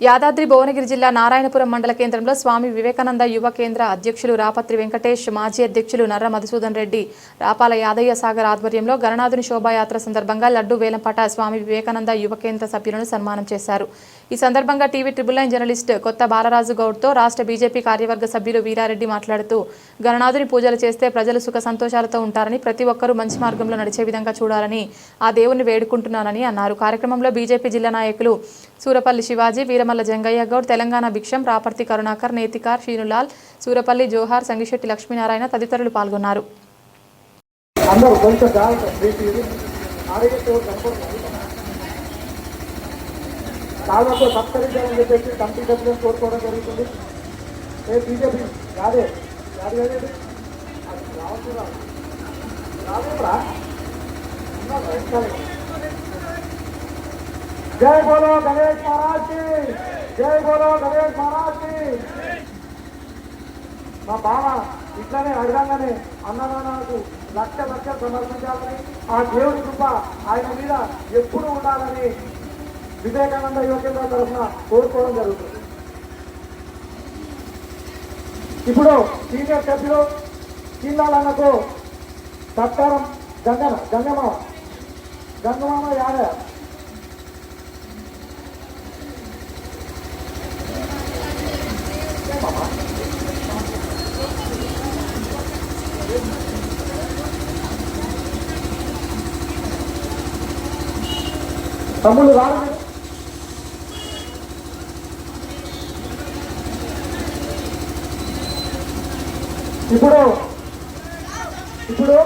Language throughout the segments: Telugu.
యాదాద్రి భువనగిరి జిల్లా నారాయణపురం మండల కేంద్రంలో స్వామి వివేకానంద యువ కేంద్ర అధ్యక్షులు రాపత్రి వెంకటేష్ మాజీ అధ్యక్షులు నర్ర మధుసూదన్ రెడ్డి రాపాల యాదయ్య సాగర్ ఆధ్వర్యంలో గణనాథుని శోభాయాత్ర సందర్భంగా లడ్డు వేలంపాట స్వామి వివేకానంద యువ కేంద్ర సభ్యులను సన్మానం చేశారు. ఈ సందర్భంగా టీవీ ట్రిబుల్ నైన్ జర్నలిస్ట్ కొత్త బాలరాజు గౌడ్తో రాష్ట్ర బీజేపీ కార్యవర్గ సభ్యులు వీరారెడ్డి మాట్లాడుతూ గణనాథుని పూజలు చేస్తే ప్రజలు సుఖ సంతోషాలతో ఉంటారని ప్రతి ఒక్కరూ మంచి మార్గంలో నడిచే విధంగా చూడాలని ఆ దేవుణ్ణి వేడుకుంటున్నానని అన్నారు. కార్యక్రమంలో బీజేపీ జిల్లా నాయకులు సూరపల్లి శివాజీ వీరమల్ల జంగయ్య గౌడ్ తెలంగాణ భిక్షం రాపర్తి కరుణాకర్ నేతికార్ షీనులాల్ సూరపల్లి జోహార్ సంగిశెట్టి లక్ష్మీనారాయణ తదితరులు పాల్గొన్నారు. అందరూ కొంచెం దాదాపు సత్కరించాలని చెప్పేసి కమిటీ సభ్యులను కోరుకోవడం జరుగుతుంది. ఏ బీజేపీ? కాదే కాదు కాదు అది రావచ్చు రాదు రాదేమ్రా జై బోలో గణేష్ మహారాజ్ జై బోలో గణేష్ మహారాజ్ మా బావ ఇట్లానే అడగంగానే అన్నదానాలకు లక్ష లక్ష సమర్పించాలని ఆ దేవుడి కృప ఆయన మీద ఎప్పుడు ఉండాలని వివేకానంద యువకేంద్ర తరఫున కోరుకోవడం జరుగుతుంది. ఇప్పుడు సీనియర్ సభ్యులు కిందాలన్నకు సత్కారం. గంగన గంగమామ. గంగమామ యాదవ్ తమ్ముళ్ళు రాడు ఇప్పుడు ఇప్పుడు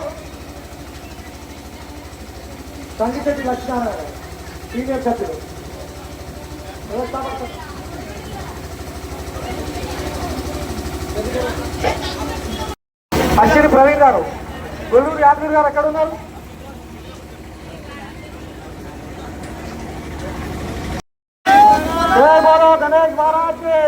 సంగీతటి లక్ష్మీనారాయణ సీనియర్ సభ్యులు అశ్విని ప్రవీణ్ గారు. గొల్లూరు యాదగిరి గారు ఎక్కడ బోలో గణేష్ మహారాజ్కి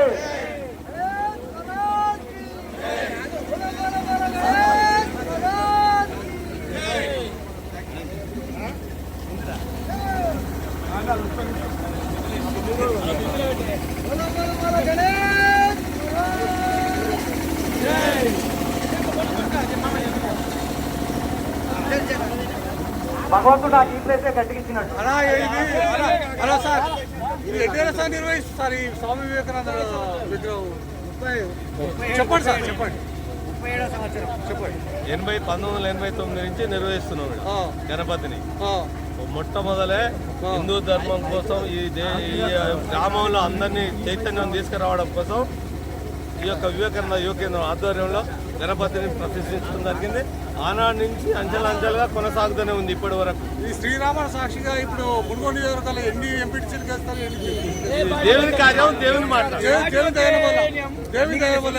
భగవంతుడు నాకు ఈ ప్లేసే గట్టికిచ్చినట్టు అలా అలా సార్. ఇది సార్ నిర్వహిస్తారు ఈ స్వామి వివేకానంద విగ్రహం. చెప్పండి సార్ చెప్పండి. ఎనభై పంతొమ్మిది వందల ఎనభై తొమ్మిది నుంచి నిర్వహిస్తున్నాం గణపతిని. మొట్టమొదలే హిందూ ధర్మం కోసం ఈ గ్రామంలో అందరినీ చైతన్యం తీసుకురావడం కోసం ఈ యొక్క వివేకానంద యువ కేంద్రం ఆధ్వర్యంలో గణపతిని ప్రతిష్ఠించడం జరిగింది. ఆనాడు నుంచి అంచెలంచెలుగా కొనసాగుతూనే ఉంది ఇప్పటి వరకు. ఈ శ్రీరామ సాక్షిగా ఇప్పుడు మునుగోడు నియోజకవర్గాలు ఎన్ని ఎంపీటీసీలు చేస్తారు దేవుని కార్యం దేవుని మాట. దేవి- దేవుని వల్ల వల్ల?